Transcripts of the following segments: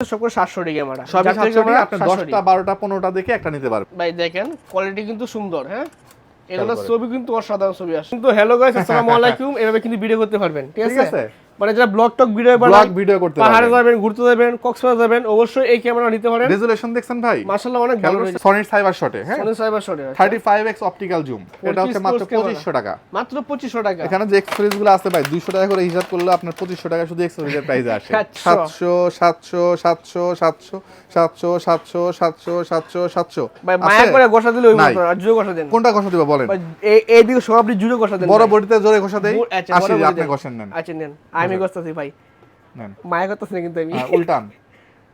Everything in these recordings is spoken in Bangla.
সাতশো ক্যামেরা সবই সাতশো ক্যামেরা আপনি দশটা বারোটা পনেরোটা দেখে একটা নিতে পারবেন ভাই দেখেন কোয়ালিটি কিন্তু সুন্দর হ্যাঁ? এগুলো ছবি কিন্তু অসাধারণ ছবি আসে। কিন্তু হ্যালো গাইস আসসালামু আলাইকুম। এভাবে কিন্তু ভিডিও করতে পারবেন ঠিক আছে। মানে যারা vlog talk video vlog video করতে পাহাড়ে যাবেন ঘুরতে যাবেন কক্সবাজার যাবেন অবশ্যই এই ক্যামেরা নিতে পারেন। রেজোলিউশন দেখছেন ভাই? মাশাআল্লাহ অনেক ভালো সনি সাইবার শটে হ্যাঁ? সনি সাইবার শটে 35x অপটিক্যাল জুম এটা হচ্ছে মাত্র 2500 টাকা। মাত্র 2500 টাকা। এখানে যে এক্সেসরিজগুলো আছে ভাই 200 টাকা করে হিসাব করলে আপনার 2500 টাকা শুধু এক্সেসরিজের প্রাইস আসে। 700 700 700 700 700 700 700 700 ভাই মায়া করে গোসা দিলে ওই মতো আর জোরে দেন। কোনটা গোসা দিবা বলেন? এই দিকে সব আপনি জোরে ঘোষা দেন বড় বডিতে জোরে গোসা দেন আচ্ছা আপনি গোসেন নেন। আচ্ছা নেন। আমি করতেছি ভাই। মায়া করতেছি না কিন্তু আমি। হ্যাঁ, উল্টান।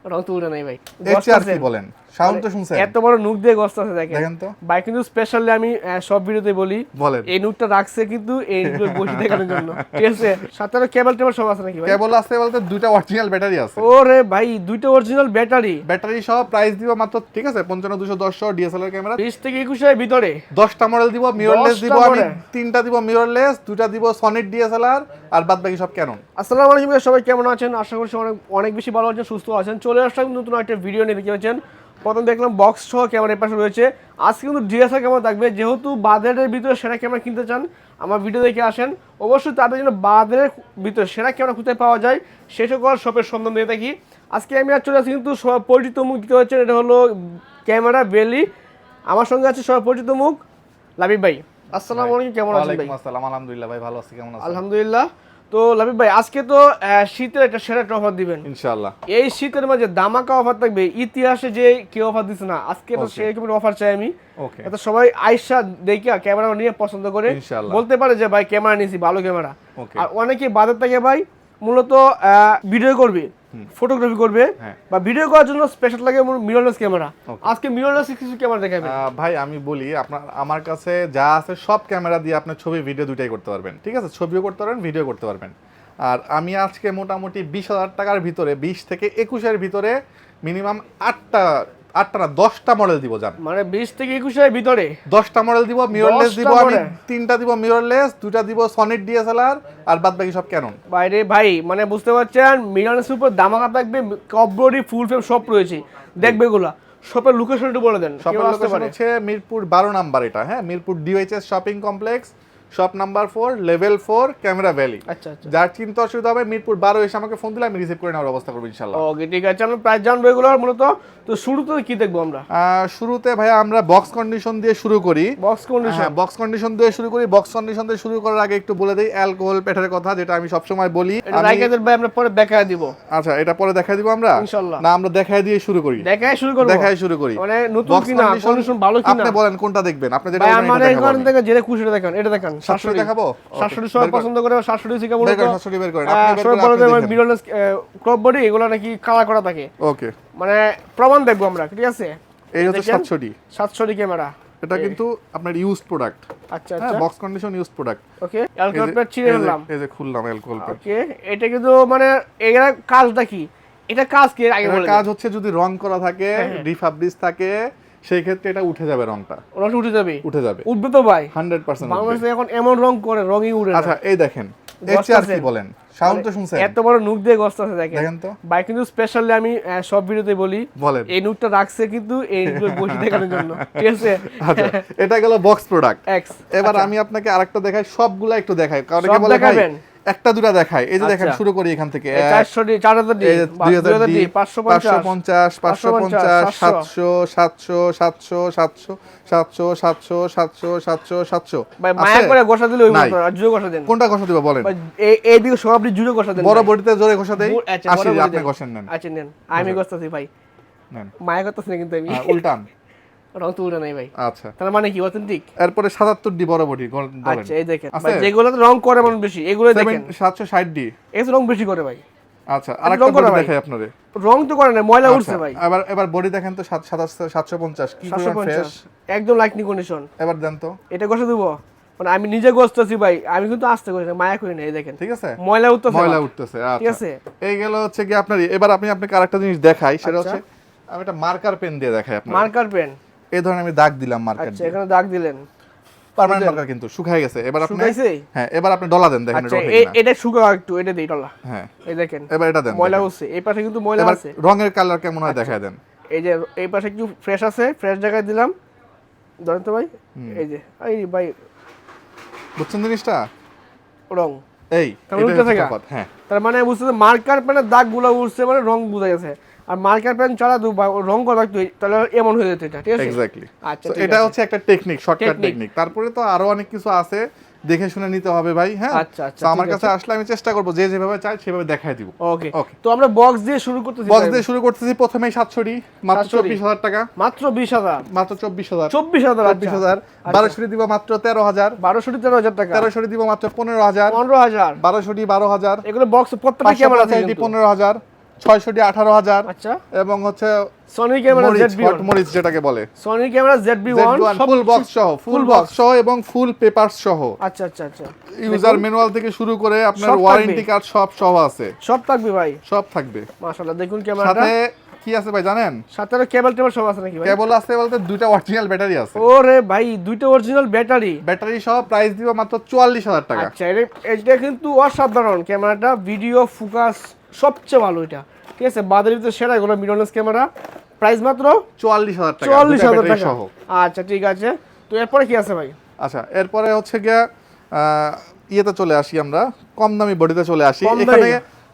রং তো উল্টা নাই ভাই। এইচআর কি বলেন? সাউন্ড তো শুনছেন? এত বড় নুক দিয়ে গস্ত আছে দেখেন। দেখেন তো। ভাই কিন্তু স্পেশালি আমি সব ভিডিওতে বলি বলেন। এই নুকটা রাখছে কিন্তু এই বসে দেখানোর জন্য। ঠিক আছে? সাথে আরও কেবল টেবল সব আছে নাকি ভাই? কেবল আছে বলতে দুইটা অরিজিনাল ব্যাটারি আছে। ওরে ভাই দুইটা অরিজিনাল ব্যাটারি ব্যাটারি সহ প্রাইস দিব মাত্র ঠিক আছে? পঞ্চান্ন দুশো দশ ডিএসএলআর ক্যামেরা বিশ থেকে একুশের ভিতরে। দশটা মডেল দিব মিররলেস দিব আমি তিনটা দিব মিররলেস দুটা দিব সনিট ডিএসএলআর আর বাদ বাকি সব ক্যানন আসসালামু আলাইকুম সবাই কেমন আছেন? আশা করছি অনেক অনেক বেশি ভালো আছেন সুস্থ আছেন। চলে আসলাম নতুন একটা ভিডিও নিয়ে দেখতে পাচ্ছেন? প্রথম দেখলাম বক্স সহ ক্যামেরা পাশে রয়েছে। আজকে কিন্তু ডিএসএল ক্যামেরা থাকবে। যেহেতু বাজারের ভিতরে সেরা ক্যামেরা কিনতে চান আমার ভিডিও দেখে আসেন। অবশ্যই তাদের জন্য বাজারের ভিতরে সেরা ক্যামেরা কোথায় পাওয়া যায়। সে সকল শপের সন্ধান দিয়ে থাকি। আজকে আমি আর চলে আসছি কিন্তু সব পরিচিত মুখ। দিতে হচ্ছেন এটা হলো ক্যামেরা বেলি। আমার সঙ্গে আছে সব পরিচিত মুখ লাবিব ভাই। আসসালামু আলাইকুম কেমন আছেন ভাই? আসসালাম আলহামদুলিল্লাহ ভাই ভালো আছি কেমন আছেন? আলহামদুলিল্লাহ। তো লাবিব ভাই আজকে তো শীতের একটা সেরা একটা অফার দিবেন। ইনশাআল্লাহ। এই শীতের মাঝে দামাকা অফার থাকবে ইতিহাসে যে কেউ অফার দিচ্ছে না আজকে তো সেই সেরকম অফার চাই আমি। এত সবাই আইসা দেখিয়া ক্যামেরা নিয়ে পছন্দ করে। বলতে পারে যে ভাই ক্যামেরা নিয়েছি ভালো ক্যামেরা আর অনেকে বাজার থেকে ভাই মূলত ভিডিও করবে। ফটোগ্রাফি করবে হ্যাঁ। বা ভিডিও করার জন্য স্পেশাল লাগে মিররলেস ক্যামেরা আজকে মিররলেস কিছু ক্যামেরা দেখাবে ভাই আমি বলি আপনার আমার কাছে যা আছে সব ক্যামেরা দিয়ে আপনি ছবি ভিডিও দুটাই করতে পারবেন ঠিক আছে? ছবিও করতে পারবেন ভিডিও করতে পারবেন। আর আমি আজকে মোটামুটি বিশ হাজার টাকার ভিতরে বিশ থেকে একুশের ভিতরে মিনিমাম আটটা আটটা না দশটা মডেল দিব জান। মানে বিশ থেকে একুশের ভিতরে? দশটা মডেল দিব মিররলেস দিব আমি তিনটা দিব মিররলেস দুটা দিব সনিট ডিএসএলআর আর বাদ বাকি সব ক্যানন বাইরে ভাই মানে বুঝতে পারছেন মিলানের উপর দামাকা থাকবে কবরি ফুল ফ্রেম সব রয়েছে। দেখবে এগুলা। শপের লোকেশন একটু বলে দেন শপের লোকেশন হচ্ছে মিরপুর বারো নাম্বার এটা হ্যাঁ? Mirpur DOHS shopping complex shop number four level four camera valley আচ্ছা যার চিন্তা অসুবিধা হবে মিরপুর বারো এসে আমাকে ফোন দিলে আমি রিসিভ করে নেওয়ার অবস্থা করব ইনশাল্লাহ ওকে ঠিক আছে আমরা প্রাইস জানব এগুলো মূলত। তো শুরুতে কি দেখব আমরা? শুরুতে ভাই আমরা বক্স কন্ডিশন দিয়ে শুরু করি। বক্স কন্ডিশন বক্স কন্ডিশন দিয়ে শুরু করি। বক্স কন্ডিশন দিয়ে শুরু করার আগে একটু বলে দিই অ্যালকোহল পেটের কথা যেটা আমি সবসময় বলি। রাইকাদের ভাই আমরা পরে দেখায় দিব। আচ্ছা এটা পরে দেখাই দিব আমরা? ইনশাল্লাহ। না আমরা দেখাই দিয়ে শুরু করি। দেখায় শুরু করব? দেখাই শুরু করি। মানে নতুন কিনা কন্ডিশন ভালো কিনা? আপনি বলেন কোনটা দেখবেন? আপনি যেটা এটা এখান থেকে যেটা খুশি দেখান এটা দেখান। সাতশোটি দেখাবো? Okay, সবাই পছন্দ করে মূলত করেন, 760 বের করেন। আপনি বের করেন, বলে ক্রপ বডি এগুলো নাকি কালার করা থাকে। ওকে মানে প্রমাণ দেখব আমরা ঠিক আছে? এই হচ্ছে দেখেন? সাতশোটি সাতশোটি ক্যামেরা। এটা কিন্তু আপনার ইউজ প্রোডাক্ট আচ্ছা হ্যাঁ আচ্ছা। Box condition use product okay alcohol pad ছিঁড়ে ফেললাম। এই যে খুললাম অ্যালকোহল প্যাড ওকে এটা কিন্তু মানে এরা কাজটা কি? এটা কাজ কি? আগে বলে কাজ হচ্ছে যদি রং করা থাকে হ্যাঁ, রিফাব্রিজ থাকে সেই ক্ষেত্রে এটা উঠে যাবে রংটা। ওরা উঠে যাবে? উঠে যাবে। উঠবে তো ভাই। হান্ড্রেড পার্সেন্ট বাংলাদেশে এখন এমন রং করে রঙই উড়ে না। আচ্ছা এই দেখেন কি বলেন? সাউন্ড তো শুনছেন? এত বড় নুক দিয়ে গস্ত আছে দেখেন। দেখেন তো। ভাই কিন্তু স্পেশালি আমি সব ভিডিওতে বলি বলেন। এই নুকটা রাখছে কিন্তু এই বসে দেখানোর জন্য ঠিক আছে? আচ্ছা এটা গেল বক্স প্রোডাক্ট এক্স এবার আমি আপনাকে আরেকটা দেখাই সবগুলা একটু দেখাই। কারণ আচ্ছা। সব বলে দেখাবেন? একটা দুটা দেখায় এই যে দেখেন আচ্ছা। শুরু করি এখান থেকে। এক, চারশো ডি চার হাজার ডি এই যে বা- 2000 দুই হাজার ডি ডি, পাঁচশো পঞ্চাশ 550, 700, 700, 700, 700, 700, 700, 700, 700, 700, ভাই মায়া আছে? করে গোসা দিলে জুড়ে দেন। কোনটা ঘষা দিব বলেন? এই এইদিকে সব আপনি জুড়ে গোসা দেন। বড়। বডিতে জোরে ঘষা বু- আচ্ছা, আপনি। ঘষেন নেন। আচ্ছা নেন। আমি ভাই। নেন। মায়া করতেছি না কিন্তু আমি। হ্যাঁ, উল্টান। রং তো উল্টা নাই ভাই। আচ্ছা। তার মানে কি? অথেন্টিক এরপরে 77 ডি বড় আচ্ছা এই দেখেন। ভাই যেগুলো রং করে মানুষ বেশি এগুলো দেখেন। 760 ডি। এগুলো রং বেশি করে ভাই। আচ্ছা আরেকটা বডি দেখাই আপনারে রং তো করে না ময়লা উঠছে আচ্ছা, ভাই। এবার এবার বডি দেখেন তো 750 কি ফ্রেশ একদম লাইকনি কন্ডিশন এবার দেন তো। এটা দেবো। মানে আমি নিজে গোসতেছি ভাই আমি কিন্তু আসতে করি না মায়া করি না এই দেখেন। ঠিক আছে? ময়লা উঠতেছে ময়লা উঠতেছে ঠিক আচ্ছা। আছে? এই গেল হচ্ছে কি আপনার এবার আপনি আপনাকে আরেকটা জিনিস দেখাই সেটা আচ্ছা। হচ্ছে আমি একটা মার্কার পেন দিয়ে দেখাই আপনার মার্কার পেন এই ধরনের আমি দাগ দিলাম মার্কার আচ্ছা এখানে দাগ দিলেন। পার্মানেন্ট মার্কার কিন্তু শুকায় গেছে। এবার আপনি শুকাইছে? হ্যাঁ এবার আপনি ডলা দেন দেখেন আচ্ছা এটা এ- এটা শুকা একটু এটা দেই ডলা। হ্যাঁ। এই দেখেন এবার এটা দেন ময়লা হচ্ছে এই পাশে কিন্তু ময়লা এবার আছে। রঙের কালার কেমন হয় দেখায় দেন। এই যে এই পাশে একটু ফ্রেশ আছে ফ্রেশ জায়গায় দিলাম। ধরেন তো ভাই এই যে এই ভাই বুঝছেন জিনিসটা? রং। এই? হ্যাঁ। তার মানে বুঝতে মার্কার পেনের দাগগুলো উঠছে মানে রং বোঝা গেছে। আর মার্কার পেন ছাড়া দু রং করা একটু তাহলে এমন হয়ে যেত এটা ঠিক আছে? এক্স্যাক্টলি আচ্ছা এটা হচ্ছে একটা টেকনিক শর্টকাট টেকনিক তারপরে তো আরও অনেক কিছু আছে দেখে শুনে নিতে হবে ভাই হ্যাঁ? আচ্ছা, আচ্ছা, আমার কাছে আসলে আমি চেষ্টা করব যে যেভাবে চাই সেভাবে দেখাই দিব। ওকে Okay. তো আমরা বক্স দিয়ে শুরু করতেছি বক্স দিয়ে শুরু করতেছি প্রথমেই সাতশোটি মাত্র 700 চব্বিশ হাজার টাকা। মাত্র বিশ হাজার। মাত্র চব্বিশ হাজার। চব্বিশ হাজার চব্বিশ হাজার। বারোশোটি দিব মাত্র তেরো হাজার। বারোশোটি তেরো হাজার টাকা। তেরোশোটি দিব মাত্র পনেরো হাজার। পনেরো হাজার। বারোশোটি বারো হাজার। এগুলো বক্স প্রত্যেকটা ক্যামেরা আছে পঞ্চাশটি কিন্তু। পনেরো হাজার। ছয়শোটি আঠারো হাজার আচ্ছা। এবং হচ্ছে সনি ক্যামেরা মরিচ জেড বি মরিচ যেটাকে বলে। Sony camera Z V one full box সহ ফুল বক্স সহ এবং ফুল পেপারস সহ। আচ্ছা আচ্ছা আচ্ছা। ইউজার ম্যানুয়াল থেকে শুরু করে আপনার ওয়ারেন্টি কার্ড সব সহ আছে। সব থাকবে ভাই। সব থাকবে। মাশাআল্লাহ দেখুন ক্যামেরাটা সাথে কি আছে ভাই জানেন? সাথে কেবল টেবল সব আছে নাকি ভাই? কেবল আছে বলতে দুইটা অরিজিনাল ব্যাটারি আছে। ওরে ভাই দুইটা অরিজিনাল ব্যাটারি ব্যাটারি সহ প্রাইস দিব মাত্র চুয়াল্লিশ হাজার টাকা। আচ্ছা এটা কিন্তু অসাধারণ ক্যামেরাটা ভিডিও ফোকাস সবচেয়ে ভালো এটা। ঠিক আছে বাদের ভিতরে সেরা এগুলো মিররলেস ক্যামেরা প্রাইস মাত্র চুয়াল্লিশ হাজার টাকা চুয়াল্লিশ হাজার টাকা। সহ। আচ্ছা ঠিক আছে। তো এরপরে কি আছে ভাই? আচ্ছা এরপরে হচ্ছে গিয়া ইয়েতে চলে আসি আমরা। কম দামি বডিতে চলে আসি। এখানে।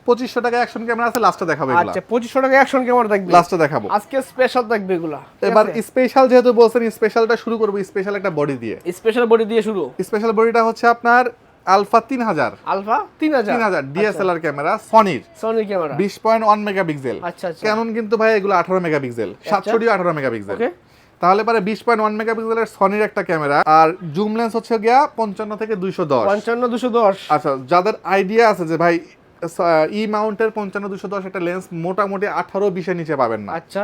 পঁচিশশো টাকা অ্যাকশন ক্যামেরা আছে লাস্টে দেখাবো এগুলা। আচ্ছা পঁচিশশো টাকা অ্যাকশন ক্যামেরা থাকবে লাস্টে দেখাবো। আজকে স্পেশাল থাকবে এগুলা। এবার স্পেশাল যেহেতু বলছেন স্পেশালটা শুরু করব স্পেশাল একটা বডি দিয়ে। স্পেশাল বডি দিয়ে শুরু। স্পেশাল বডিটা হচ্ছে আপনার আলফা তিন হাজার আলফা তিন হাজার তিন হাজার ডিএসএলআর ক্যামেরা সনির। Sony camera. বিশ পয়েন্ট ওয়ান মেগাপিক্সেল। আচ্ছা আচ্ছা। ক্যানন কিন্তু ভাই এগুলো আঠারো মেগাপিক্সেল সাতশোটি আঠারো মেগাপিক্সেল। তাহলে পরে বিশ পয়েন্ট ওয়ান মেগাপিক্সেলের সনির একটা ক্যামেরা আর জুম লেন্স হচ্ছে গিয়া পঞ্চান্ন থেকে দুইশো দশ। পঞ্চান্ন দুশো দশ। আচ্ছা যাদের আইডিয়া আছে যে ভাই ই মাউন্টের পঞ্চান্ন দুশো দশ একটা লেন্স মোটামুটি আঠারো বিশের নিচে পাবেন না। আচ্ছা।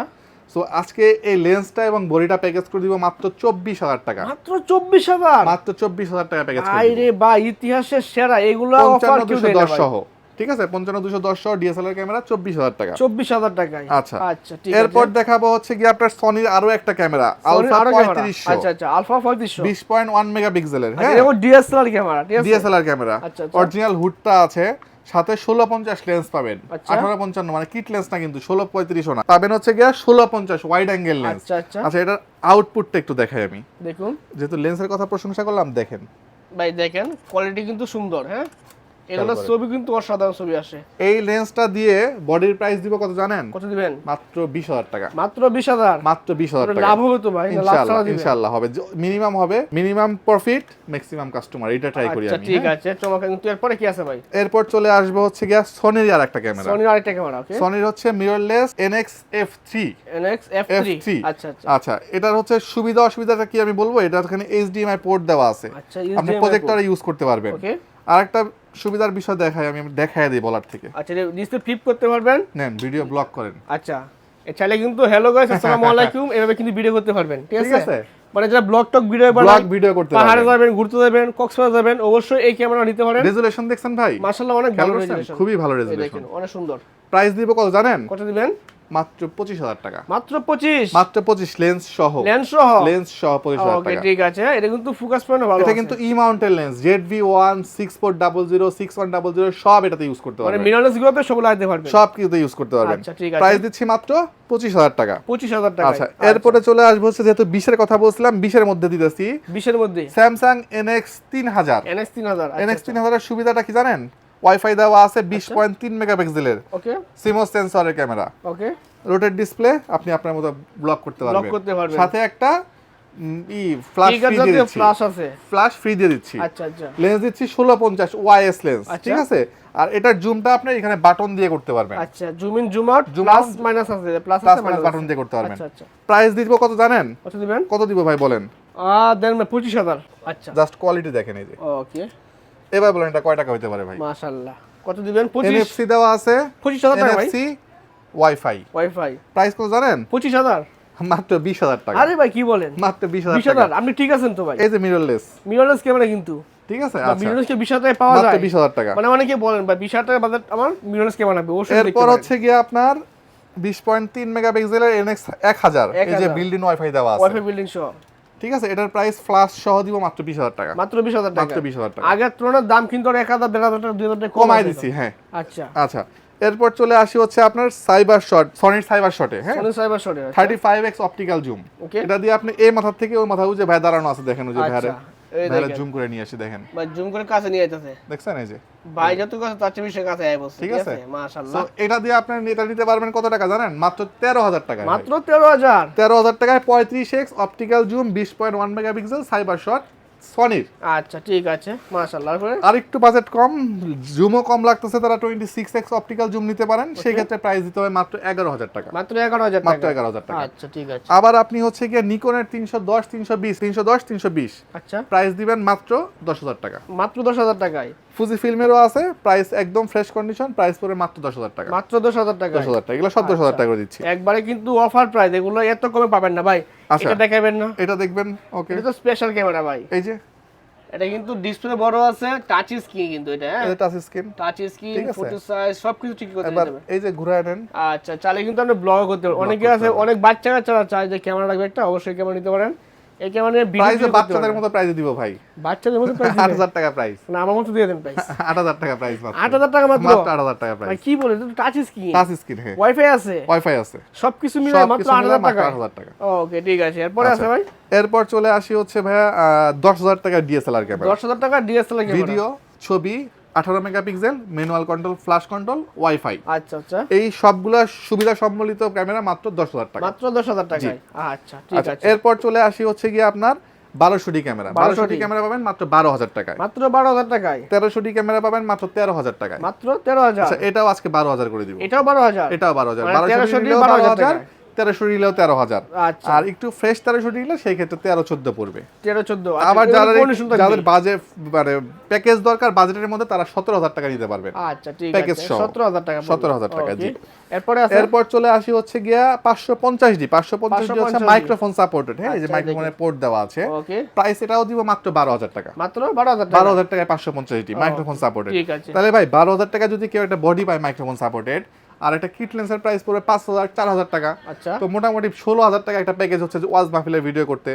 সো আজকে এই লেন্সটা এবং বডিটা প্যাকেজ করে দিব মাত্র চব্বিশ হাজার টাকা। মাত্র চব্বিশ হাজার? মাত্র চব্বিশ হাজার টাকা প্যাকেজ করে আই দিব। রে বা ইতিহাসের সেরা এগুলো অফার দুশো দশ সহ ঠিক আছে? পঞ্চান্ন দুশো দশ সহ ডিএসএলআর ক্যামেরা চব্বিশ হাজার টাকা। চব্বিশ হাজার টাকায়। আচ্ছা। আচ্ছা ঠিক এরপর দেখাবো হচ্ছে কি আপনার সনির আরও একটা ক্যামেরা আলফা আরও। পঁয়ত্রিশশো। আচ্ছা আচ্ছা আলফা পঁয়ত্রিশশো। বিশ পয়েন্ট ওয়ান মেগাপিক্সেলের হ্যাঁ? এটা ডিএসএলআর ক্যামেরা ডিএসএলআর ক্যামেরা আচ্ছা, আচ্ছা। অরিজিনাল হুডটা আছে। সাথে ষোলো পঞ্চাশ লেন্স পাবেন। আচ্ছা। আঠারো পঞ্চান্ন মানে কিট লেন্স না কিন্তু ষোলো পঁয়ত্রিশ না। পাবেন হচ্ছে গিয়া ষোলো পঞ্চাশ ওয়াইড অ্যাঙ্গেল লেন্স আচ্ছা এটার আউটপুটটা একটু দেখাই আমি। দেখুন। যেহেতু লেন্সের কথা প্রশংসা করলাম দেখেন। ভাই দেখেন কোয়ালিটি কিন্তু সুন্দর হ্যাঁ? এগুলো। ছবি কিন্তু অসাধারণ ছবি আসে। এই লেন্সটা দিয়ে বডির প্রাইস দিব কত জানেন? কত দিবেন? মাত্র বিশ হাজার টাকা। মাত্র বিশ হাজার। মাত্র বিশ হাজার টাকা। লাভ হবে তো ভাই ইনশাআল্লাহ ইনশাআল্লাহ হবে। মিনিমাম হবে মিনিমাম প্রফিট ম্যাক্সিমাম কাস্টমার এটা ট্রাই করি আচ্ছা আমি ঠিক হ্যাঁ? আছে কিন্তু এরপরে কি আছে ভাই? এরপর চলে আসব হচ্ছে গিয়া সনির আর একটা ক্যামেরা সনির আরেকটা ক্যামেরা ওকে সনির হচ্ছে mirrorless F F three three আচ্ছা আচ্ছা। আচ্ছা এটার হচ্ছে সুবিধা অসুবিধাটা কি আমি বলব? এটা এখানে এইচডিএমআই পোর্ট দেওয়া আছে। আচ্ছা আপনি HDMI প্রজেক্টরে ইউজ করতে পারবেন। ওকে আর একটা সুবিধার বিষয় দেখাই আমি দেখাই দিই বলার থেকে। আচ্ছা ডিসপ্লে ফ্লিপ করতে পারবেন? নেন ভিডিও ব্লক করেন। আচ্ছা এ চাইলে কিন্তু হ্যালো গাইস আসসালামু আলাইকুম এভাবে কিন্তু ভিডিও করতে পারবেন ঠিক আছে? মানে যারা vlog talk video vlog video করতে পাহাড়ে যাবেন ঘুরতে যাবেন কক্সবাজার যাবেন অবশ্যই এই ক্যামেরা নিতে পারেন। রেজুলেশন দেখছেন ভাই? মাশাআল্লাহ অনেক ভালো? রেজুলেশন খুবই ভালো রেজুলেশন দেখেন অনেক সুন্দর। প্রাইস দিব কত জানেন? কত দিবেন? মাত্র পঁচিশ হাজার টাকা। মাত্র পঁচিশ? মাত্র পঁচিশ লেন্স সহ। লেন্স সহ? লেন্স সহ পঁচিশ হাজার টাকা। ঠিক আছে। এটা কিন্তু ফোকাস পয়েন্ট ভালো এটা কিন্তু E mountain lens Z V one six four double zero six one double zero সব এটাতে ইউজ করতে মানে পারবেন। মিররলেস গুলোতে সব লাগাতে পারবেন। সব কিছুতে ইউজ করতে পারবেন। আচ্ছা, ঠিক আছে। প্রাইস দিচ্ছি মাত্র পঁচিশ হাজার টাকা। পঁচিশ হাজার টাকা আচ্ছা এরপরে চলে আসব হচ্ছে যেহেতু বিশের কথা বলছিলাম বিশের মধ্যে দিতেছি। বিশের মধ্যে। স্যামসাং এনএক্স তিন হাজার। এনএক্স তিন হাজার এনএক্স তিন হাজারের সুবিধাটা কি জানেন? ওয়াইফাই দেওয়া আছে বিশ পয়েন্ট তিন মেগাপিক্সেলের। ওকে। সিমোস সেন্সরের ক্যামেরা। ওকে। রোটেট ডিসপ্লে আপনি আপনার মতো ব্লক করতে ব্লক পারবেন। করতে পারবেন। সাথে একটা ই ফ্ল্যাশ ফ্রি দিয়ে দিচ্ছি। প্লাস আছে। ফ্ল্যাশ ফ্রি দিয়ে দিচ্ছি। আচ্ছা আচ্ছা। লেন্স দিচ্ছি ষোলো পঞ্চাশ ওয়াইএস লেন্স আচ্ছা। ঠিক আছে? আর এটার জুমটা আপনি এখানে বাটন দিয়ে করতে পারবেন। আচ্ছা zoom in zoom out plus minus আছে প্লাস আছে মাইনাস বাটন দিয়ে করতে পারবেন। আচ্ছা আচ্ছা। প্রাইস দিব কত জানেন? কত দিবেন? কত দিব ভাই বলেন? আ দেন পঁচিশ হাজার। আচ্ছা। জাস্ট কোয়ালিটি দেখেন এই যে। ওকে এবার বলেন এটা কয় টাকা হইতে পারে ভাই? মাশাআল্লাহ। কত দিবেন? পঁচিশ? এনএফসি দেওয়া আছে। পঁচিশ হাজার টাকা ভাই। এনএফসি ওয়াইফাই ওয়াইফাই প্রাইস কত জানেন? পঁচিশ হাজার। মাত্র বিশ হাজার টাকা। আরে ভাই কি বলেন? মাত্র বিশ হাজার বিশ টাকা। হাজার আপনি ঠিক আছেন তো ভাই? এই যে মিররলেস মিররলেস ক্যামেরা কিন্তু। ঠিক আছে? আচ্ছা। মিররলেস কে বিশ হাজার টাকায় পাওয়া যায়। বিশ হাজার টাকা। মানে অনেকে বলেন ভাই বিশ হাজার টাকা বাজার আমার মিররলেস ক্যামেরা লাগবে। দেখতে এরপর হচ্ছে গিয়ে আপনার বিশ পয়েন্ট তিন মেগাপিক্সেলের এনএক্স এক হাজার। এই যে 1000 বিল্ডিং ওয়াইফাই দেওয়া আছে। ওয়াইফাই বিল্ডিং সহ। ঠিক আছে? এটার প্রাইস ফ্লাশ সহ দিব মাত্র বিশ হাজার টাকা। মাত্র বিশ হাজার টাকা। মাত্র বিশ হাজার টাকা। আগের তুলনায় দাম কিন্তু এক হাজার দেড় হাজার টাকা দুই হাজার টাকা কমাই দিছি হ্যাঁ। আচ্ছা। আচ্ছা। এরপর চলে আসি হচ্ছে আপনার সাইবার শট সনির সাইবার শটে হ্যাঁ? সনি সাইবার শটে thirty five X optical zoom okay এটা দিয়ে আপনি এই মাথা থেকে ওই মাথা যে ভাই দাঁড়ানো আছে দেখেন ওই যে ভাইয়ারে। দেখেন। জুম করে নিয়ে আসি দেখেন। ভাই জুম করে কাছে নিয়ে যেতেছে দেখছেন এই যে? ভাই যত কাছে তার চেয়ে বেশি কাছে আয় বসছে ঠিক আছে? মাশাআল্লাহ। এটা দিয়ে আপনি নেতা নিতে পারবেন কত টাকা জানেন? মাত্র তেরো হাজার টাকা মাত্র তেরো হাজার। তেরো হাজার টাকায় পঁয়ত্রিশ এক্স অপটিক্যাল জুম বিশ point one megapixel cyber shot সনির আচ্ছা ঠিক আছে মাশাআল্লাহ আর একটু বাজেট কম জুমও কম লাগতেছে তারা twenty six X optical zoom নিতে পারেন সেই ক্ষেত্রে প্রাইস দিতে হবে মাত্র এগারো হাজার টাকা। মাত্র এগারো হাজার মাত্র টাকা। এগারো হাজার টাকা। আচ্ছা ঠিক আছে। আবার আপনি হচ্ছে গিয়ে নিকনের তিনশো দশ তিনশো বিশ তিনশো দশ তিনশো বিশ। আচ্ছা। প্রাইস দিবেন মাত্র দশ হাজার টাকা। মাত্র দশ হাজার টাকায়। ফুজি ফিল্মেরও আছে প্রাইস একদম ফ্রেশ কন্ডিশন প্রাইস পড়বে মাত্র দশ হাজার টাকা। মাত্র দশ হাজার টাকা দশ হাজার টাকা এগুলো সব দশ হাজার টাকা করে দিচ্ছি। একবারে কিন্তু অফার প্রাইস এগুলো এত কমে পাবেন না ভাই। আচ্ছা। এটা দেখাবেন না। এটা দেখবেন ওকে এটা তো স্পেশাল ক্যামেরা ভাই। এই যে। এটা কিন্তু ডিসপ্লে বড় আছে টাচ স্ক্রিন কিন্তু এটা হ্যাঁ? এটা touch screen touch screen photo size সবকিছু ঠিক করতে এবার দেবে। এই যে ঘুরায় নেন। আচ্ছা চালে কিন্তু আপনি ব্লগ করতে পারেন। অনেকে আছে অনেক বাচ্চা কাচ্চারা চায় যে ক্যামেরা লাগবে একটা অবশ্যই ক্যামেরা নিতে পারেন। এই ক্যামেরা নিয়ে বাচ্চাদের মতো প্রাইস দিব ভাই। বাচ্চাদের মতো প্রাইস আট হাজার টাকা প্রাইস না আমার মতো দিয়ে দেন প্রাইস আট হাজার টাকা প্রাইস আট হাজার টাকা মাত্র? মাত্র আট হাজার টাকা ভাই প্রাইস কি বলে টাচ স্ক্রিন টাচ স্ক্রিন হ্যাঁ। ওয়াইফাই আছে? ওয়াইফাই আছে। সবকিছু মিলে মাত্র কিছু আট মিলে হাজার মাত্র টাকা আট হাজার টাকা। ওকে ঠিক আছে। এরপরে আছে আচ্ছা। ভাই? এরপর চলে আসি হচ্ছে ভাইয়া দশ হাজার টাকা ডিএসএলআর ক্যামেরা দশ হাজার টাকা ডিএসএলআর ক্যামেরা ভিডিও ছবি আঠারো megapixel manual control flash control wifi আচ্ছা আচ্ছা। এই সবগুলা সুবিধা সম্বলিত ক্যামেরা মাত্র দশ হাজার টাকা। মাত্র দশ হাজার টাকায়? আচ্ছা ঠিক আচ্ছা আছে। এরপর চলে আসি হচ্ছে গিয়ে আপনার বারোশো ডি ক্যামেরা 1200 বারোশো ডি ক্যামেরা পাবেন মাত্র বারো হাজার টাকায়। মাত্র বারো হাজার টাকায়? তেরোশো ডি ক্যামেরা পাবেন মাত্র তেরো হাজার টাকায়। মাত্র তেরো হাজার? আচ্ছা এটাও আজকে বারো হাজার করে দিব। এটাও বারো হাজার? এটাও বারো হাজার। মানে বারোশো 1300 নিলেও বারো 12,000 হাজার। তেরোশো নিলেও তেরো হাজার। আচ্ছা। আর একটু ফ্রেশ তেরোশো নিলে সেই ক্ষেত্রে তেরো চোদ্দ পড়বে। তেরো চোদ্দ। আবার যারা যাদের বাজেট মানে প্যাকেজ দরকার বাজেটের মধ্যে তারা সতেরো হাজার টাকা নিতে পারবেন আচ্ছা ঠিক প্যাকেজ সতেরো হাজার টাকা 17,000 টাকা, জি। এরপরে এরপর চলে আসি হচ্ছে গিয়া পাঁচশো পঞ্চাশ ডি পাঁচশো পঞ্চাশ ডি হচ্ছে মাইক্রোফোন সাপোর্টেড হ্যাঁ এই যে আচ্ছা, মাইক্রোফোনের পোর্ট দেওয়া আছে। প্রাইস এটাও দিব মাত্র বারো হাজার টাকা। মাত্র বারো হাজার বারো টাকা হাজার টাকায় পাঁচশো পঞ্চাশ ডি মাইক্রোফোন সাপোর্টেড তাহলে ভাই বারো হাজার টাকা যদি কেউ একটা বডি পায় মাইক্রোফোন সাপোর্টেড আর একটা কিট লেন্সের প্রাইস পড়বে পাঁচ হাজার চার হাজার টাকা। আচ্ছা। তো মোটামুটি ষোলো হাজার টাকা একটা প্যাকেজ হচ্ছে ওয়াজ মাহফিলের ভিডিও করতে।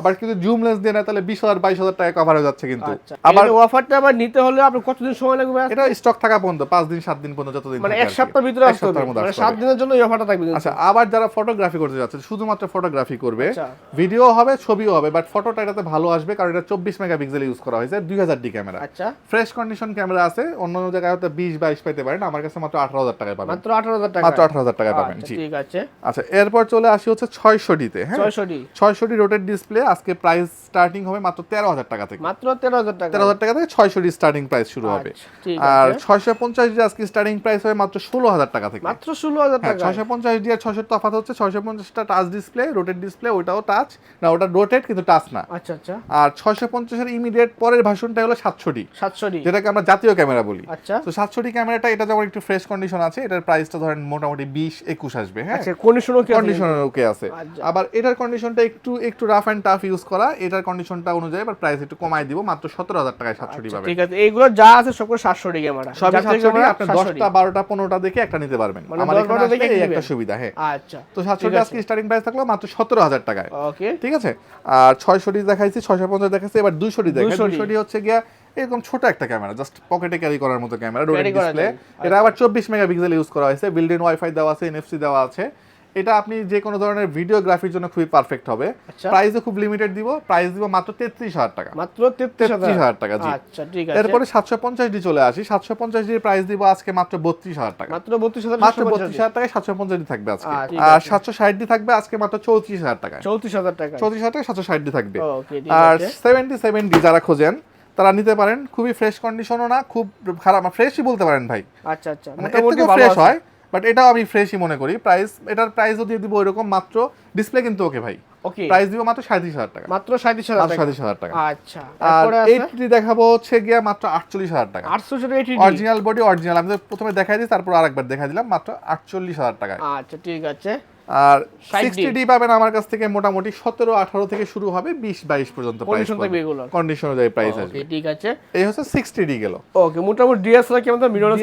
আবার কিন্তু জুম লেন্স দিয়ে নেয় তাহলে বিশ হাজার বাইশ হাজার টাকা কভার হয়ে যাচ্ছে কিন্তু। আচ্ছা। আবার অফারটা আবার নিতে হলে আপনার কতদিন সময় লাগবে এটা স্টক থাকা পর্যন্ত পাঁচ দিন সাত দিন পর্যন্ত যতদিন মানে এক। সপ্তাহের ভিতরে আসতে হবে। মানে সাত দিনের জন্য এই অফারটা থাকবে আচ্ছা আবার যারা ফটোগ্রাফি করতে যাচ্ছে শুধুমাত্র ফটোগ্রাফি করবে আচ্ছা। ভিডিও হবে ছবিও হবে বাট ফটোটা এটাতে ভালো আসবে কারণ এটা চব্বিশ মেগাপিক্সেল ইউজ করা হয়েছে দুই হাজার ডি ক্যামেরা আচ্ছা। ফ্রেশ কন্ডিশন ক্যামেরা আছে অন্য অন্য জায়গায় হয়তো বিশ বাইশ পেতে পারেন আমার কাছে মাত্র আঠারো হাজার টাকায় পাবেন। মাত্র আঠারো হাজার টাকা মাত্র আঠারো হাজার টাকায় পাবেন জি। ঠিক আছে। আচ্ছা এরপর চলে আসি হচ্ছে ছয়শো ডিতে হ্যাঁ? ছয়শো ডি। ছয়শো ডি রোটেড ডিসপ্লে আজকে প্রাইস স্টার্টিং হবে মাত্র তেরো হাজার টাকা থেকে। মাত্র তেরো হাজার টাকা। তেরো হাজার টাকা থেকে ছয়শো ডি স্টার্টিং প্রাইস শুরু হবে। আচ্ছা, আর আছে। ছয়শো পঞ্চাশ ডি আজকে স্টার্টিং প্রাইস হবে মাত্র ষোলো হাজার টাকা থেকে। মাত্র ষোলো হাজার হ্যাঁ টাকা ছয়শো পঞ্চাশ ডি আর ছয়শো তফাৎ হচ্ছে ছয়শো পঞ্চাশটা টাচ ডিসপ্লে রোটেড ডিসপ্লে ওটাও টাচ না ওটা রোটেড কিন্তু টাচ না। আচ্ছা আচ্ছা। আর ছয়শো পঞ্চাশের ইমিডিয়েট পরের ভার্সনটা হলো সাতশো ডি। সাতশো ডি। যেটাকে আমরা জাতীয় ক্যামেরা বলি। আচ্ছা। তো সাতশো ডি ক্যামেরাটা এটা যেমন একটু ফ্রেশ কন্ডিশন আছে এটার প্রাইসটা ধরেন মোটামুটি বিশ একুশ আসবে হ্যাঁ? আচ্ছা কন্ডিশনও কন্ডিশনের ওকে আছে। আচ্ছা। আবার এটার কন্ডিশনটা একটু একটু রাফ অ্যান্ড টাফ ইউজ করা এটার কন্ডিশনটা অনুযায়ী এবার প্রাইস একটু কমাই দিব মাত্র সতেরো হাজার টাকায় সাতশো ডি পাবেন। ঠিক আছে। এইগুলো যা আছে সব সাতশো ডি ক্যামেরা সবই সাতশো ক্যামেরা আপনি দশটা বারোটা পনেরোটা দেখে একটা নিতে পারবেন। মানে আমার এখানে এই একটা সুবিধা হ্যাঁ। আচ্ছা তো সাতশো ডি আজকে স্টার্টিং প্রাইস থাকল মাত্র সতেরো হাজার টাকায়। ওকে ঠিক আছে? আর ছয়শো ডি দেখাইছি ছয়শো পঞ্চাশ দেখাইছি এবার দুইশো ডি দেখাই 200 দুইশো ডি হচ্ছে গিয়া এরকম ছোট একটা ক্যামেরা জাস্ট পকেটে ক্যারি করার মতো ক্যামেরা রোড ডিসপ্লে আচ্ছা। এটা আবার চব্বিশ মেগাপিক্সেল ইউজ করা হয়েছে বিল্ড ইন ওয়াইফাই দেওয়া আছে এনএফসি দেওয়া আছে। এটা আপনি যে কোনো ধরনের ভিডিওগ্রাফির জন্য খুবই পারফেক্ট হবে। আচ্ছা। প্রাইসও খুব লিমিটেড দিব প্রাইস দিব মাত্র তেত্রিশ হাজার টাকা। মাত্র তেত্রিশ হাজার। টাকা জি। আচ্ছা ঠিক আছে। এরপরে সাতশো পঞ্চাশ ডি চলে আসি। সাতশো পঞ্চাশ ডির প্রাইস দিব আজকে মাত্র বত্রিশ হাজার টাকা। মাত্র বত্রিশ হাজার মাত্র বত্রিশ হাজার টাকায় সাতশো পঞ্চাশ ডি থাকবে আজকে। আচ্ছা, আর। সাতশো ষাট ডি থাকবে আজকে মাত্র চৌত্রিশ হাজার টাকায়। চৌত্রিশ হাজার টাকা চৌত্রিশ হাজার টাকা সাতশো ষাট ডি থাকবে। আর সেভেন্টি সেভেন ডি যারা খোঁজেন তারা নিতে পারেন। খুবই ফ্রেশ কন্ডিশনও না খুব খারাপ ফ্রেশই বলতে পারেন ভাই। আচ্ছা আচ্ছা। মানে মোটামুটি ফ্রেশ হয় বাট এটাও আমি ফ্রেশই মনে করি। প্রাইস এটার প্রাইসও দিয়ে দিব ওইরকম মাত্র ডিসপ্লে কিন্তু ওকে ভাই। ওকে প্রাইস দিব মাত্র সাঁত্রিশ হাজার টাকা। মাত্র সাঁত্রিশ হাজার টাকা। সাঁত্রিশ হাজার টাকা। আচ্ছা। আর এইটটি দেখাবো হচ্ছে গিয়া মাত্র আটচল্লিশ হাজার টাকা। আটশো সেটা এইটি অরিজিনাল বডি অরিজিনাল আমি প্রথমে দেখাই দিই তারপর আরেকবার দেখাই দিলাম মাত্র আটচল্লিশ হাজার টাকায়। আচ্ছা ঠিক আছে। আর 60D সিক্সটি ডি পাবেন আমার কাছ থেকে মোটামুটি সতেরো আঠারো থেকে শুরু হবে বিশ বাইশ পর্যন্ত কন্ডিশন অনুযায়ী প্রাইস আসবে। ঠিক আছে। এই হচ্ছে সিক্সটি ডি গেল। ওকে মোটামুটি ডিএসএলআর ক্যামেরা মিররলেস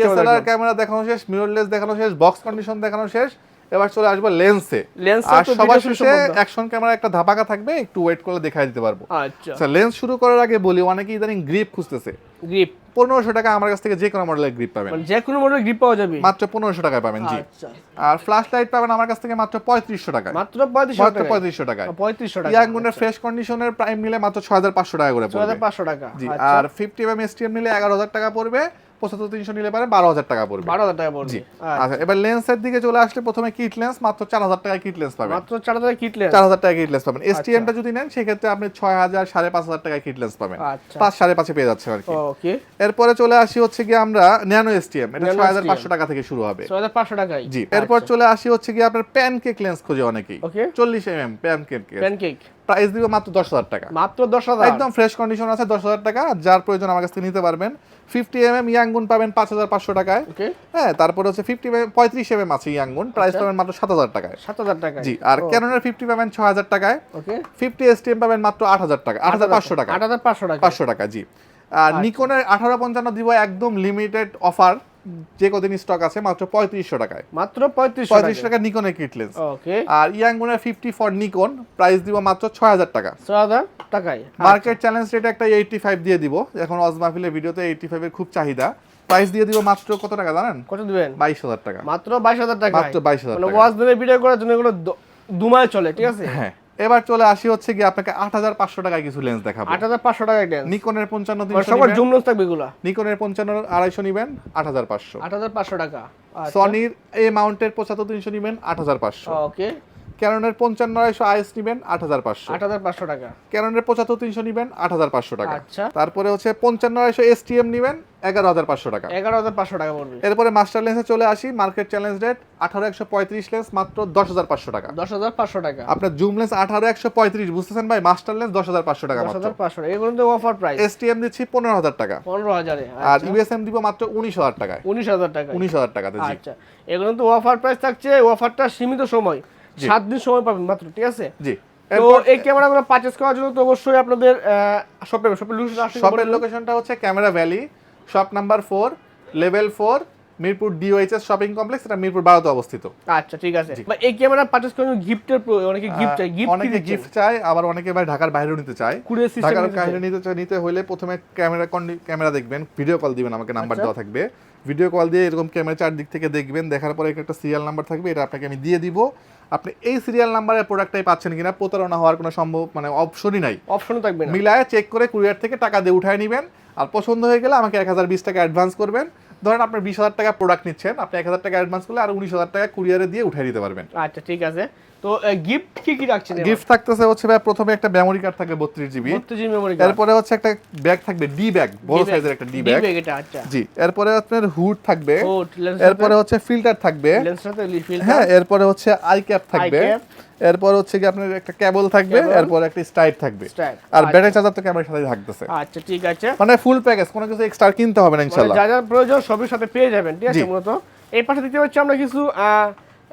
ক্যামেরা দেখানো শেষ মিররলেস দেখানো শেষ বক্স কন্ডিশন দেখানো শেষ। এবার চলে আসব লেন্সে লেন্সটা আর সবার শেষে অ্যাকশন ক্যামেরা একটা ধাপাকা থাকবে একটু ওয়েট করে দেখাই দিতে পারব। আচ্ছা। আচ্ছা লেন্স শুরু করার আগে বলি অনেকে ইদানিং গ্রিপ খুঁজতেছে। গ্রিপ পনেরোশো টাকা আমার কাছ থেকে যে কোনো মডেলের গ্রিপ পাবেন। মানে যে কোনো মডেলের গ্রিপ পাওয়া যাবে। মাত্র পনেরোশো টাকায় পাবেন জি। আচ্ছা। আর ফ্ল্যাশ লাইট পাবেন আমার কাছ থেকে মাত্র পঁয়ত্রিশশো টাকায়। মাত্র পঁয়ত্রিশশো পঁয়ত্রিশশো টাকায়। পঁয়ত্রিশশো টাকা ইয়াংগুনের ফ্রেশ কন্ডিশনের প্রাইম নিলে মাত্র ছয় হাজার পাঁচশো টাকা করে ছয় হাজার পড়বে পাঁচশো টাকা। জি আচ্ছা। আর ফিফটি এম এসটিএম নিলে এগারো হাজার টাকা পড়বে। পঁচাত্তর তিনশো নিলে পারে বারো হাজার টাকা পড়বে। বারো হাজার টাকা পড়বে। আচ্ছা। আচ্ছা এবার লেন্সের দিকে চলে আসলে প্রথমে কিট লেন্স মাত্র চার হাজার কিট লেন্স পাবেন। মাত্র চার হাজার কিটলেন চার হাজার টাকা কিট লেন্স পাবেন। আচ্ছা। এসটিএমটা যদি নেন সেক্ষেত্রে আপনি ছয় হাজার সাড়ে পাঁচ হাজার কিট লেন্স পাবেন। আচ্ছা। পাঁচ সাড়ে পাঁচে পেয়ে যাচ্ছে আর কি। এরপরে চলে আসি হচ্ছে কি আমরা ন্যানো এসটিএম এটা ছয় হাজার পাঁচশো টাকা থেকে শুরু হবে। ছয় হাজার পাঁচশো টাকায়? জি এরপর চলে আসি হচ্ছে কি আপনার প্যানকেক লেন্স খোঁজে অনেকেই। চল্লিশ M M pancake pancake price দিব মাত্র দশ হাজার টাকা। মাত্র দশ হাজার। একদম ফ্রেশ কন্ডিশন আছে দশ হাজার টাকা। যার প্রয়োজন আমার কাছ থেকে নিতে পারবেন। ফিফটি এম এম ইয়াঙ্গুন পাবেন পাঁচ হাজার পাঁচশো টাকায়। হ্যাঁ তারপরে হচ্ছে ফিফটি পঁয়ত্রিশ এম এম আছে ইয়াঙ্গুন প্রাইস আচ্ছা। পাবেন মাত্র সাত হাজার টাকায়। সাত হাজার টাকা জি আর ক্যানোনের ফিফটি পাবেন ছ হাজার টাকায়। ফিফটি এসটিএম পাবেন মাত্র আট হাজার টাকা আট হাজার পাঁচশো টাকা। আট হাজার পাঁচশো টাকা। পাঁচশো টাকা জি। আর নিকোনের আঠারো পঞ্চান্ন দিব একদম লিমিটেড অফার যে কদিন স্টক আছে মাত্র পঁয়ত্রিশশো টাকায়। মাত্র পঁয়ত্রিশশো পঁয়ত্রিশ টাকা নিকনের কিট লেন্স ওকে আর ইয়াঙ্গুনের ফিফটি ফর নিকন প্রাইস দিব মাত্র ছয় হাজার টাকা। ছয় হাজার টাকায়। মার্কেট চ্যালেঞ্জ রেট একটা এইটটি ফাইভ দিয়ে দিব। এখন অজমাফিলের ভিডিওতে এইটটি ফাইভের খুব চাহিদা। প্রাইস দিয়ে দিব মাত্র কত টাকা জানেন? কত দিবেন? বাইশ হাজার টাকা। মাত্র বাইশ হাজার টাকা মাত্র 22,000 মানে টাকায়। ওয়াজ দিলে ভিডিও করার জন্য এগুলো দুমায় চলে ঠিক আছে? হ্যাঁ। এবার চলে আসি হচ্ছে কি আপনাকে আট হাজার পাঁচশো টাকায় কিছু লেন্স দেখাবো। আট হাজার পাঁচশো টাকায় লেন্স নিকনের পঞ্চান্ন মানে তিনশো সবার জুম লেন্স থাকবে এগুলো? নিকনের পঞ্চান্ন আড়াইশো নিবেন আট হাজার পাঁচশো। আট হাজার পাঁচশো টাকা। সনির এই মাউন্টের পঁচাত্তর তিনশো নিবেন আট হাজার পাঁচশো। ওকে ক্যাননের পঞ্চান্ন আড়াইশো আইএস নিবেন আট হাজার পাঁচশো। আট হাজার পাঁচশো টাকা। ক্যাননের পঁচাত্তর তিনশো নিবেন আট হাজার পাঁচশো টাকা। আচ্ছা। তারপরে হচ্ছে পঞ্চান্ন আড়াইশো এসটিএম নিবেন এগারো হাজার পাঁচশো টাকা। এগারো হাজার পাঁচশো টাকা পড়বে। এরপরে মাস্টার লেন্সে চলে আসি মার্কেট চ্যালেঞ্জ রেট আঠারো একশো পঁয়ত্রিশ লেন্স মাত্র দশ হাজার পাঁচশো টাকা। দশ হাজার পাঁচশো টাকা। আপনার জুম লেন্স আঠারো একশো পঁয়ত্রিশ বুঝতেছেন ভাই? মাস্টার লেন্স দশ হাজার পাঁচশো টাকা দশ হাজার পাঁচশো টাকা। এগুলো তো অফার প্রাইস এসটিএম দিচ্ছি পনেরো হাজার টাকা। পনেরো হাজারে। আর ইউএসএম দিব মাত্র উনিশ হাজার টাকায়। উনিশ হাজার টাকা উনিশ হাজার টাকাতে জি। আচ্ছা। এগুলো তো অফার প্রাইস থাকছে। অফারটা সীমিত সময়। সাত দিন সময় পাবেন মাত্র ঠিক আছে? জি। তো এই ক্যামেরাগুলো পারচেজ করার জন্য তো অবশ্যই আপনাদের শপে শপে শপের লোকেশনটা হচ্ছে camera valley shop number four level four Mirpur DOHS shopping complex এটা মিরপুর বারোতে অবস্থিত। আচ্ছা ঠিক আছে। বা এই ক্যামেরা পারচেজ করার জন্য গিফটের অনেকে গিফট চাই গিফট অনেকে গিফট চায়? আবার অনেকে ভাই ঢাকার বাইরেও নিতে চায়। কুরিয়ার সিস্টেম ঢাকার বাইরে নিতে চায় নিতে হলে প্রথমে ক্যামেরা ক্যামেরা দেখবেন ভিডিও কল দিবেন আমাকে নাম্বার আচ্ছা। দেওয়া থাকবে। ভিডিও কল দিয়ে এরকম ক্যামেরা চারদিক থেকে দেখবেন দেখার পরে একটা সিরিয়াল নাম্বার থাকবে এটা আপনাকে আমি দিয়ে দিব। আপনি এই সিরিয়াল নাম্বারের প্রোডাক্টটাই পাচ্ছেন কিনা প্রতারণা হওয়ার কোনো সম্ভব মানে অপশনই নাই। অপশনও থাকবে না। মিলায় চেক করে কুরিয়ার থেকে টাকা দিয়ে উঠায় নেবেন। আর পছন্দ হয়ে গেলে আমাকে এক হাজার বিশ টাকা অ্যাডভান্স করবেন। ধরেন আপনি বিশ হাজার টাকা প্রোডাক্ট নিচ্ছেন আপনি এক হাজার টাকা অ্যাডভান্স করলে আর উনিশ হাজার টাকা কুরিয়ারে দিয়ে উঠাই দিতে পারবেন। আচ্ছা ঠিক আছে। তো গিফট কি কি রাখছেন গিফট থাকতেছে হচ্ছে ভাই প্রথমে একটা মেমোরি কার্ড থাকবে বত্রিশ জিবি বত্রিশ জিবি মেমোরি এরপরে হচ্ছে একটা ব্যাগ থাকবে ডি ব্যাগ বড় সাইজের একটা ডি ব্যাগ এটা আচ্ছা। জি এরপরে আপনার হুড থাকবে। এরপরে হচ্ছে ফিল্টার থাকবে। হ্যাঁ এরপরে হচ্ছে আই ক্যাপ থাকবে। এরপর হচ্ছে কি আপনার একটা কেবল থাকবে এরপর একটা স্টাইপ থাকবে। আর আচ্ছা। ব্যাটারি চার্জার তো ক্যামেরার সাথে থাকতেছে। আচ্ছা ঠিক আছে। মানে ফুল প্যাকেজ কোনো কিছু এক্সট্রা কিনতে হবে না মানে ইনশাআল্লাহ যা যা প্রয়োজন সবই সাথে পেয়ে যাবেন ঠিক আছে মূলত। এই পাশে দেখতে পাচ্ছি আমরা কিছু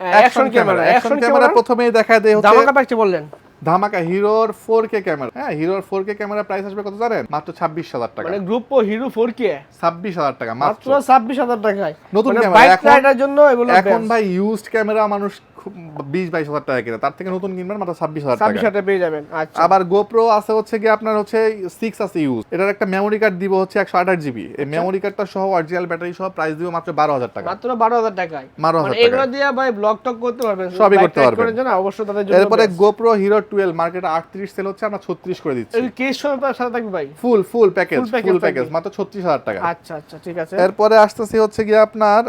অ্যাকশন ক্যামেরা অ্যাকশন ক্যামেরা প্রথমেই দেখায় দেয় হচ্ছে ধামাকা পাইছে বললেন। ধামাকা হিরোর 4K ক্যামেরা হ্যাঁ হিরোর 4K ক্যামেরা প্রাইস আসবে কত জানেন? মাত্র 26000 টাকা। মানে গ্রুপ ও হিরো ফোর কে 26000 টাকা মাত্র। মাত্র ছাব্বিশ হাজার টাকায়। নতুন ক্যামেরা, বাইক এখন- রাইডার জন্য এগুলো এখন ভাই ইউজড ক্যামেরা মানুষ খুব 20 22000 টাকা কিনে। তার থেকে নতুন কিনবেন মাত্র 26000 ছাব্বিশ হাজার পেয়ে যাবেন আচ্ছা। আবার গোপ্রো আছে হচ্ছে কি আপনার হচ্ছে 6 আছে ইউজ এটার একটা মেমোরি কার্ড দিব হচ্ছে 128 জিবি এই মেমোরি কার্ডটা সহ অরিজিনাল ব্যাটারি সহ প্রাইস দিব মাত্র 12000 টাকা। মাত্র বারো হাজার টাকায়। 12,000 মানে টাকায়। এগুলো দিয়ে ভাই ব্লগ টক করতে পারবেন সবই করতে পারবেন। অবশ্যই তাদের জন্য এরপরে গোপ্রো হিরো 12 মার্কেটে 38 সেল হচ্ছে আমরা 36 করে দিচ্ছি। কেস সময় সাথে থাকবে ভাই? ফুল ফুল প্যাকেজ ফুল প্যাকেজ মাত্র 36000 টাকা। আচ্ছা আচ্ছা ঠিক আছে। এরপরে আসতেছি হচ্ছে গিয়ে আপনার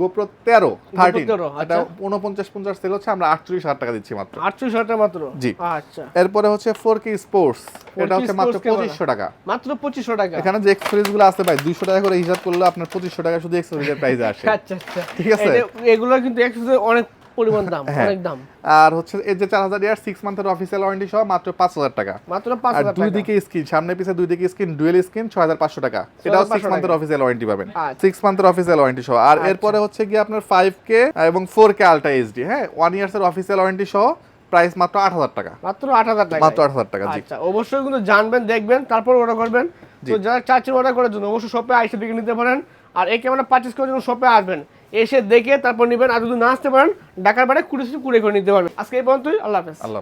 গোপ্রো তেরো থার্টিন 13, এটা আচ্ছা। উনপঞ্চাশ পঞ্চাশ পঞ্চাশ সেল হচ্ছে আমরা আটচল্লিশ হাজার টাকা দিচ্ছি মাত্র। আটচল্লিশ হাজার টাকা মাত্র? জি। আচ্ছা। এরপরে হচ্ছে ফোর কে স্পোর্টস এটা হচ্ছে মাত্র পঁচিশশো টাকা। মাত্র পঁচিশশো টাকা? এখানে যে এক্সপ্রেসগুলো আছে ভাই দুইশো টাকা করে হিসাব করলে আপনার পঁচিশশো টাকা শুধু এক্সপ্রেস প্রাইস আসে। আচ্ছা আচ্ছা। ঠিক আছে? এগুলো কিন্তু এক্সপ্রেস অনেক পরিমাণ দাম হ্যাঁ। অনেক দাম। আর হচ্ছে এর যে চার হাজার ইয়ার সিক্স মান্থের অফিসিয়াল ওয়ারেন্টি সহ মাত্র পাঁচ হাজার টাকা। মাত্র পাঁচ হাজার দুই দিকে স্ক্রিন সামনে পিছে দুই দিকে স্ক্রিন ডুয়েল স্ক্রিন ছয় হাজার পাঁচশো টাকা। এটাও সিক্স মান্থের অফিসিয়াল ওয়ারেন্টি পাবেন। সিক্স মান্থের অফিসিয়াল ওয়ারেন্টি সহ। আর আচ্ছা। এরপরে হচ্ছে গিয়ে আপনার ফাইভ কে এবং ফোর কে আলট্রা এইচডি হ্যাঁ? ওয়ান ইয়ার্স এর অফিসিয়াল ওয়ারেন্টি সহ প্রাইস মাত্র আট হাজার টাকা। মাত্র আট হাজার টাকা মাত্র আট হাজার টাকা আচ্ছা অবশ্যই কিন্তু জানবেন দেখবেন তারপর অর্ডার করবেন। তো। যারা চাচ্ছেন অর্ডার করার জন্য অবশ্যই শপে আইসে দেখে নিতে পারেন। আর এই ক্যামেরা পারচেস করার জন্য শপে আসবেন। এসে দেখে তারপর নেবেন আর যদি না আসতে পারেন ডাকার বাইরে কুড়ি কুড়ে করে নিতে পারবেন। আজকে এই পর্যন্তই, আল্লাহ হাফেজ। আল্লাহ